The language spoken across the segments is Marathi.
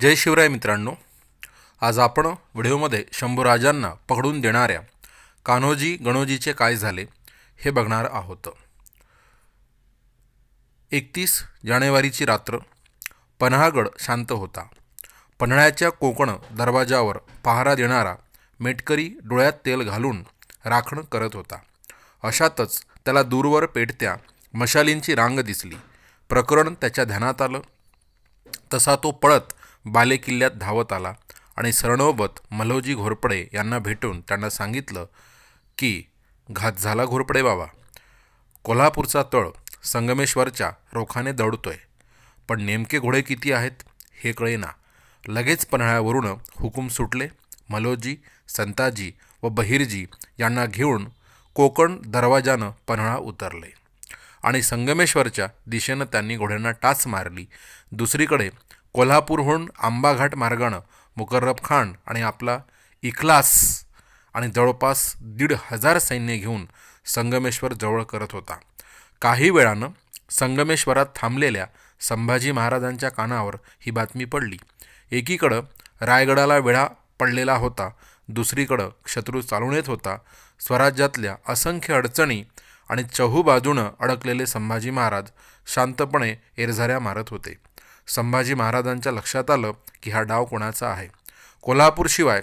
जय शिवराय मित्रांनो. आज आपण व्हिडिओमध्ये शंभूराजांना पकडून देणाऱ्या कान्होजी गणोजीचे काय झाले हे बघणार आहोत. एकतीस जानेवारीची रात्र पन्हाळगड शांत होता. पन्हाळ्याच्या कोकण दरवाजावर पहारा देणारा मेटकरी डोळ्यात तेल घालून राखण करत होता. अशातच त्याला दूरवर पेटत्या मशालींची रांग दिसली. प्रकरण त्याच्या ध्यानात आलं. तसा तो पळत बालेकिल्ल्यात धावत आला आणि सरणोबत मल्होजी घोरपडे यांना भेटून त्यांना सांगितलं की घात झाला घोरपडे बाबा. कोल्हापूरचा तळ संगमेश्वरच्या रोखाने दौडतोय. पण नेमके घोडे किती आहेत हे कळेना. लगेच पन्हाळ्यावरून हुकूम सुटले. मलोजी संताजी व बहिरजी यांना घेऊन कोकण दरवाजानं पन्हाळा उतरले. आणि संगमेश्वरच्या दिशेनं त्यांनी घोड्यांना टाच मारली. दुसरीकडे कोल्हापूरहून आंबाघाट मार्गानं मुकर्रब खान आणि आपला इखलास आणि जवळपास दीड हजार सैन्य घेऊन संगमेश्वर जवळ करत होता. काही वेळानं संगमेश्वरात थांबलेल्या संभाजी महाराजांच्या कानावर ही बातमी पडली. एकीकडं रायगडाला वेढा पडलेला होता दुसरीकडं शत्रू चालून येत होता. स्वराज्यातल्या असंख्य अडचणी आणि चहू बाजूनं अडकलेले संभाजी महाराज शांतपणे एरझाऱ्या मारत होते. संभाजी महाराजांच्या लक्षात आलं की हा डाव कोणाचा आहे. कोल्हापूरशिवाय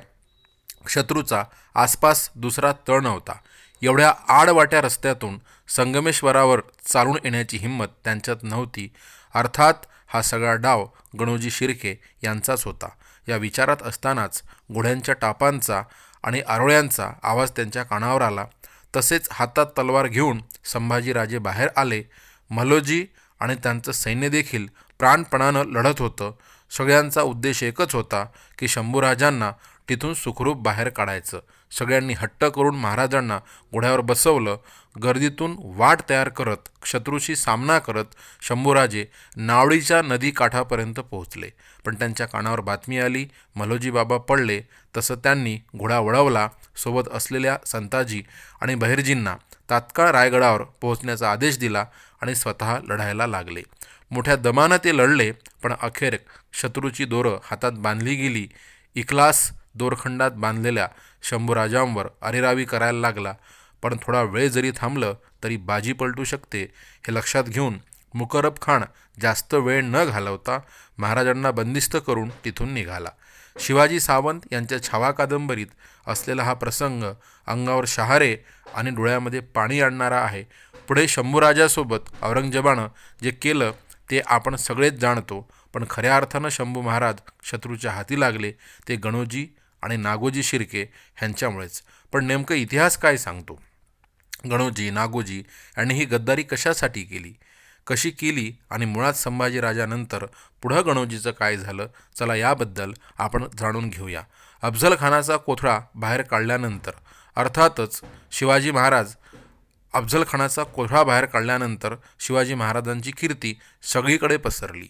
शत्रूचा आसपास दुसरा तळ नव्हता. एवढ्या आडवाट्या रस्त्यातून संगमेश्वरावर चालून येण्याची हिंमत त्यांच्यात नव्हती. अर्थात हा सगळा डाव गणोजी शिर्के यांचाच होता. या विचारात असतानाच घोड्यांच्या टापांचा आणि आरोळ्यांचा आवाज त्यांच्या कानावर आला. तसेच हातात तलवार घेऊन संभाजीराजे बाहेर आले. मलोजी आणि त्यांचं सैन्यदेखील प्राणपणानं लढत होतं. सगळ्यांचा उद्देश एकच होता की शंभूराजांना तिथून सुखरूप बाहेर काढायचं. सगळ्यांनी हट्ट करून महाराजांना घोड्यावर बसवलं. गर्दीतून वाट तयार करत शत्रूशी सामना करत शंभूराजे नावडीच्या नदी काठापर्यंत पोहोचले. पण त्यांच्या कानावर बातमी आली मलोजी बाबा पडले. तसं त्यांनी घोडा वळवला. सोबत असलेल्या संताजी आणि बहिर्जींना तात्काळ रायगडावर पोहोचण्याचा आदेश दिला आणि स्वतः लढायला लागले. मोठ्या दमानं ते लढले पण अखेर शत्रूची दोरं हातात बांधली गेली. इखलास दोरखंडात बांधलेल्या शंभूराजांवर अरेरावी करायला लागला. पण थोडा वेळ जरी थांबलं तरी बाजी पलटू शकते हे लक्षात घेऊन मुकरब खान जास्त वेळ न घालवता महाराजांना बंदिस्त करून तिथून निघाला. शिवाजी सावंत यांच्या छावा कादंबरीत असलेला हा प्रसंग अंगावर शहारे आणि डोळ्यामध्ये पाणी आणणारा आहे. पुढे शंभूराजासोबत औरंगजेबानं जे केलं ते आपण सगळेच जाणतो पण खऱ्या अर्थानं शंभू महाराज शत्रूच्या हाती लागले ते गणोजी आणि नागोजी शिर्के ह्यांच्यामुळेच. पण नेमकं इतिहास काय सांगतो? गणोजी नागोजी यांनी ही गद्दारी कशासाठी केली? कशी केली आणि मुळात संभाजीराजानंतर पुढं गणोजीचं काय झालं? चला याबद्दल आपण जाणून घेऊया. अफजल खानाचा कोथळा बाहेर काढल्यानंतर अर्थातच शिवाजी महाराज अफजलखानाचा कोठा बाहेर काढल्यानंतर शिवाजी महाराजांची कीर्ती सगळीकडे पसरली.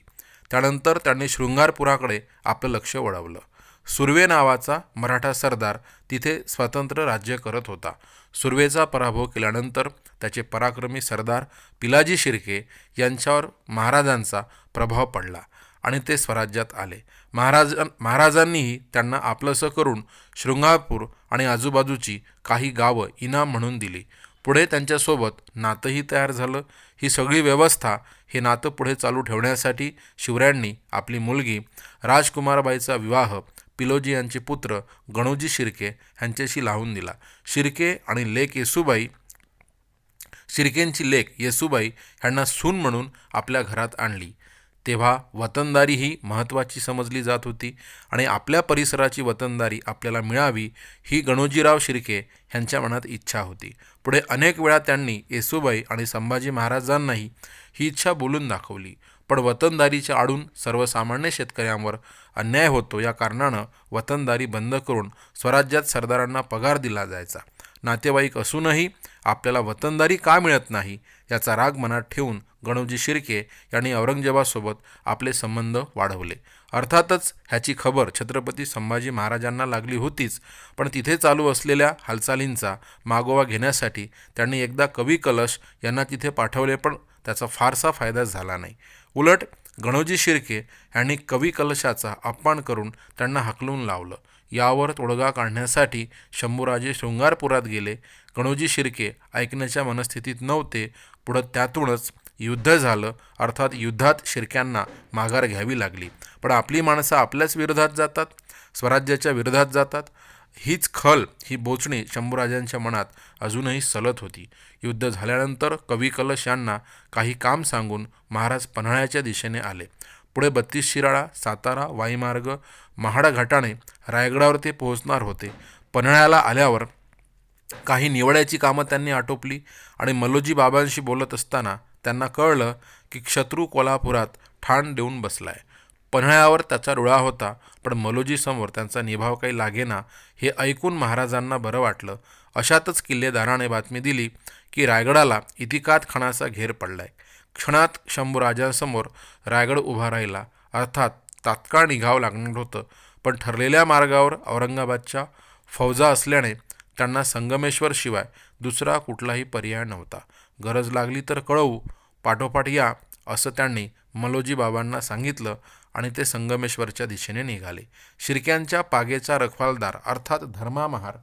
त्यानंतर त्यांनी शृंगारपुराकडे आपलं लक्ष वळवलं. सुर्वे नावाचा मराठा सरदार तिथे स्वतंत्र राज्य करत होता. सुर्वेचा पराभव केल्यानंतर त्याचे पराक्रमी सरदार पिलाजी शिर्के यांच्यावर महाराजांचा प्रभाव पडला आणि ते स्वराज्यात आले. महाराज महाराजांनीही त्यांना आपलंसं करून शृंगारपूर आणि आजूबाजूची काही गावं इनाम म्हणून दिली. पुढे त्यांच्यासोबत नातंही तयार झालं. ही सगळी व्यवस्था हे नातं पुढे चालू ठेवण्यासाठी शिवरायांनी आपली मुलगी राजकुमारबाईचा विवाह पिलोजी यांचे पुत्र गणोजी शिर्के ह्यांच्याशी लावून दिला. शिर्के आणि लेक येसुबाई शिर्केंची लेक येसुबाई ह्यांना सून म्हणून आपल्या घरात आणली. तेव्हा वतनदारी ही महत्त्वाची समजली जात होती आणि आपल्या परिसराची वतनदारी आपल्याला मिळावी ही गणोजीराव शिर्के ह्यांच्या मनात इच्छा होती. पुढे अनेक वेळा त्यांनी येसूबाई आणि संभाजी महाराजांनाही ही इच्छा बोलून दाखवली. पण वतनदारीच्या आडून सर्वसामान्य शेतकऱ्यांवर अन्याय होतो या कारणानं वतनदारी बंद करून स्वराज्यात सरदारांना पगार दिला जायचा. नातेवाईक असूनही आपल्याला वतनदारी का मिळत नाही याचा राग मनात ठेवून गणोजी शिर्के यांनी औरंगजेबासोबत आपले संबंध वाढवले. अर्थातच ह्याची खबर छत्रपती संभाजी महाराजांना लागली होतीच पण तिथे चालू असलेल्या हालचालींचा मागोवा घेण्यासाठी त्यांनी एकदा कवी कलश यांना तिथे पाठवले पण त्याचा फारसा फायदा झाला नाही. उलट गणोजी शिर्के यांनी कवी कलशाचा अपमान करून त्यांना हाकलून लावलं. यावर तोडगा काढण्यासाठी शंभूराजे शृंगारपुरात गेले. गणोजी शिर्के ऐकण्याच्या मनस्थितीत नव्हते पुढं त्यातूनच युद्ध झालं. अर्थात युद्धात शिरक्यांना माघार घ्यावी लागली. पण आपली माणसं आपल्याच विरोधात जातात? स्वराज्याच्या विरोधात जातात? हीच खल ही बोचणी शंभूराजांच्या मनात अजूनही सलत होती. युद्ध झाल्यानंतर कवी कलश यांना काही काम सांगून महाराज पन्हाळ्याच्या दिशेने आले. पुढे बत्तीस शिराळा सातारा वाईमार्ग महाडा घाटाने रायगडावर ते पोहोचणार होते. पन्हाळ्याला आल्यावर काही निवड्याची कामं त्यांनी आटोपली आणि मल्लोजी बाबांशी बोलत असताना त्यांना कळलं की शत्रू कोल्हापुरात ठाण देऊन बसलाय. पन्हाळ्यावर त्याचा डोळा होता पण मलोजीसमोर त्यांचा निभाव काही लागेना हे ऐकून महाराजांना बरं वाटलं. अशातच किल्लेदाराने बातमी दिली की रायगडाला इतिकात खानाचा घेर पडलाय. क्षणात शंभूराजांसमोर रायगड उभा राहिला. अर्थात तात्काळ निघावं लागणार होतं पण ठरलेल्या मार्गावर औरंगाबादच्या फौजा असल्याने त्यांना संगमेश्वर शिवाय दुसरा कुठलाही पर्याय नव्हता. गरज लागली तर कळवू पाठोपाठ या असं त्यांनी मलोजी बाबांना सांगितलं आणि ते संगमेश्वरच्या दिशेने निघाले. शिर्क्यांच्या पागेचा रखवालदार अर्थात धर्मा महार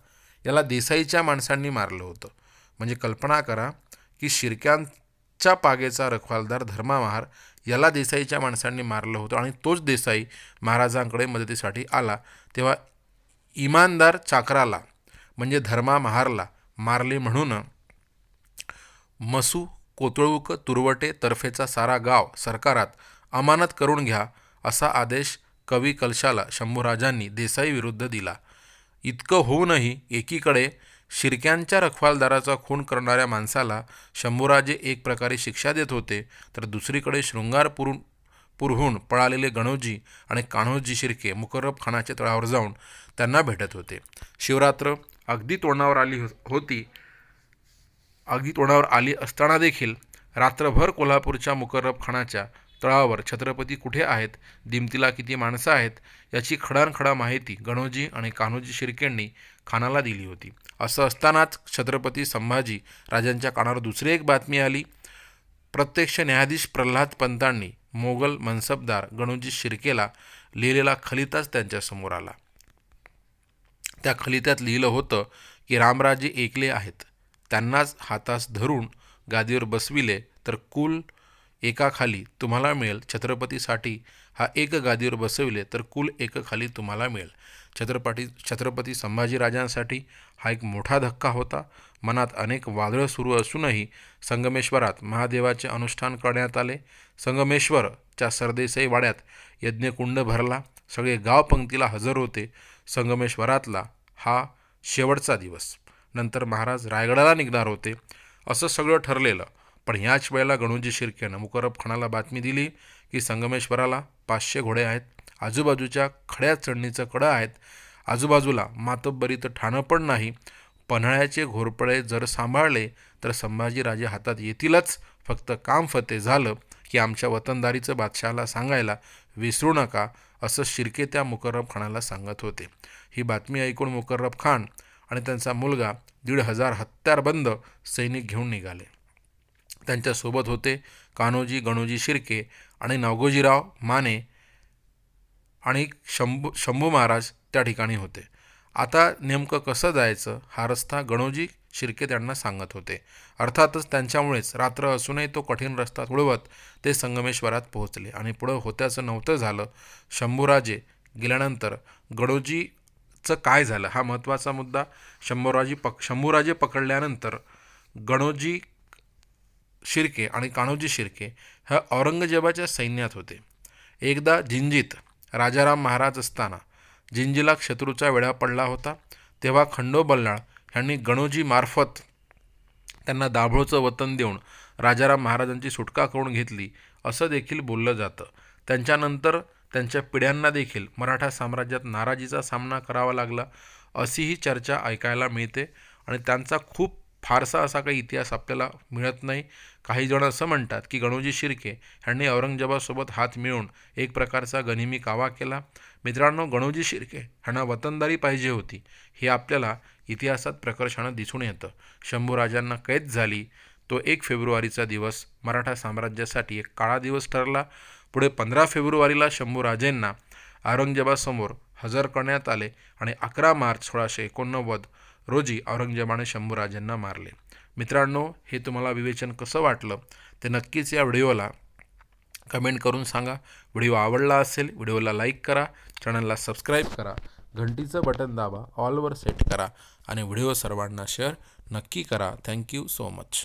याला देसाईच्या माणसांनी मारलं होतं. म्हणजे कल्पना करा की शिर्क्यांच्या पागेचा रखवालदार धर्मा महार याला देसाईच्या माणसांनी मारलं होतं आणि तोच देसाई महाराजांकडे मदतीसाठी आला. तेव्हा इमानदार चाकराला म्हणजे धर्मा महारला मारले म्हणून मसू कोतळूक तुरवटे तर्फेचा सारा गाव सरकारात अमानत करून घ्या असा आदेश कवी कलशाला शंभूराजांनी देसाई विरुद्ध दिला. इतकं होऊनही एकीकडे शिरक्यांच्या रखवालदाराचा खून करणाऱ्या माणसाला शंभूराजे एक प्रकारे शिक्षा देत होते तर दुसरीकडे शृंगारपूरून पुरहून पळालेले गणोजी आणि कान्होजी शिर्के मुकरब खानाच्या तळावर जाऊन त्यांना भेटत होते. शिवरात्र अगदी तोंडावर आली हो- होती अगदी तोंडावर आली असताना देखील रात्रभर कोल्हापूरच्या मुकर्रबखानाच्या तळावर छत्रपती कुठे आहेत दिमतीला किती माणसं आहेत याची खडानखडा माहिती गणोजी आणि कान्होजी शिर्केंनी खानाला दिली होती. असं असतानाच छत्रपती संभाजी राजांच्या कानावर दुसरी एक बातमी आली. प्रत्यक्ष न्यायाधीश प्रल्हाद पंतांनी मोगल मनसबदार गणोजी शिर्केला लिहिलेला खलिताच त्यांच्यासमोर आला. त्या खलित्यात लिहिलं होतं की रामराजे एकले आहेत. त्यांनाच हातास धरून गादीवर बसविले तर कुल एकाखाली तुम्हाला मिळेल. छत्रपतीसाठी हा एक गादीवर बसविले तर कुल एकाखाली तुम्हाला मिळेल. छत्रपती छत्रपती संभाजीराजांसाठी हा एक मोठा धक्का होता. मनात अनेक वादळं सुरू असूनही संगमेश्वरात महादेवाचे अनुष्ठान करण्यात आले. संगमेश्वरच्या सरदेसाई वाड्यात यज्ञकुंड भरला. सगळे गाव पंक्तीला हजर होते. संगमेश्वरातला हा शेवटचा दिवस. नंतर महाराज रायगडाला निघणार होते. असं सगळं ठरलेलं. पण ह्याच वेळेला गणोजी शिर्केनं मुकरब खानाला बातमी दिली की संगमेश्वराला पाचशे घोडे आहेत. आजूबाजूच्या खड्या चढणीचं कडं आहेत. आजूबाजूला मातब्बरीत ठाणं पण नाही. पन्हाळ्याचे घोरपडे जर सांभाळले तर संभाजीराजे हातात येतीलच. फक्त काम फते झालं की आमच्या वतनदारीचं बादशहाला सांगायला विसरू नका असं शिर्के त्या मुकर्रब खानाला सांगत होते. ही बातमी ऐकून मुकर्रब खान आणि त्यांचा मुलगा दीड हजार हत्यारबंद सैनिक घेऊन निघाले. त्यांच्यासोबत होते कान्होजी गणोजी शिर्के आणि नागोजीराव माने आणि शंभू शंभू महाराज त्या ठिकाणी होते. आता नेमकं कसं जायचं हा रस्ता गणोजी शिर्के त्यांना सांगत होते. अर्थातच त्यांच्यामुळेच रात्र असूनही तो कठीण रस्ता तुळवत ते संगमेश्वरात पोहोचले आणि पुढं होत्याचं नव्हतं झालं. शंभूराजे गेल्यानंतर चं काय झालं? हा महत्त्वाचा मुद्दा शंभूराजी पक शंभूराजे पकडल्यानंतर गणोजी शिर्के आणि कान्होजी शिर्के हे औरंगजेबाच्या सैन्यात होते. एकदा जिंजीत राजाराम महाराज असताना जिंजीला शत्रूचा वेढा पडला होता. तेव्हा खंडो बल्लाळ यांनी गणोजीमार्फत त्यांना दाभोळचं वतन देऊन राजाराम महाराजांची सुटका करून घेतली असं देखील बोललं जातं. त्यांच्यानंतर त्यांच्या पिढ्यांना देखील मराठा साम्राज्यात नाराजीचा सामना करावा लागला अशीही चर्चा ऐकायला मिळते आणि त्यांचा खूप फारसा असा काही इतिहास आपल्याला मिळत नाही. काही जण असं म्हणतात की गणोजी शिर्के यांनी औरंगजेबासोबत हात मिळवून एक प्रकारचा गनिमी कावा केला. मित्रांनो गणोजी शिर्के ह्यांना वतनदारी पाहिजे होती हे आपल्याला इतिहासात प्रकर्षानं दिसून येतं. शंभूराजांना कैद झाली तो एक फेब्रुवारीचा दिवस. मराठा साम्राज्यासाठी एक काळा दिवस ठरला. पुढे पंधरा फेब्रुवारीला शंभूराजेंना औरंगजेबासमोर हजर करण्यात आले आणि अकरा मार्च सोळाशे एकोणनव्वद रोजी औरंगजेबाने शंभूराजेंना मारले. मित्रांनो हे तुम्हाला विवेचन कसं वाटलं ते नक्कीच या व्हिडिओला कमेंट करून सांगा. व्हिडिओ आवडला असेल व्हिडिओला लाईक करा चॅनलला सबस्क्राईब करा घंटीचं बटन दाबा ऑलवर सेट करा आणि व्हिडिओ सर्वांना शेअर नक्की करा. Thank you so much.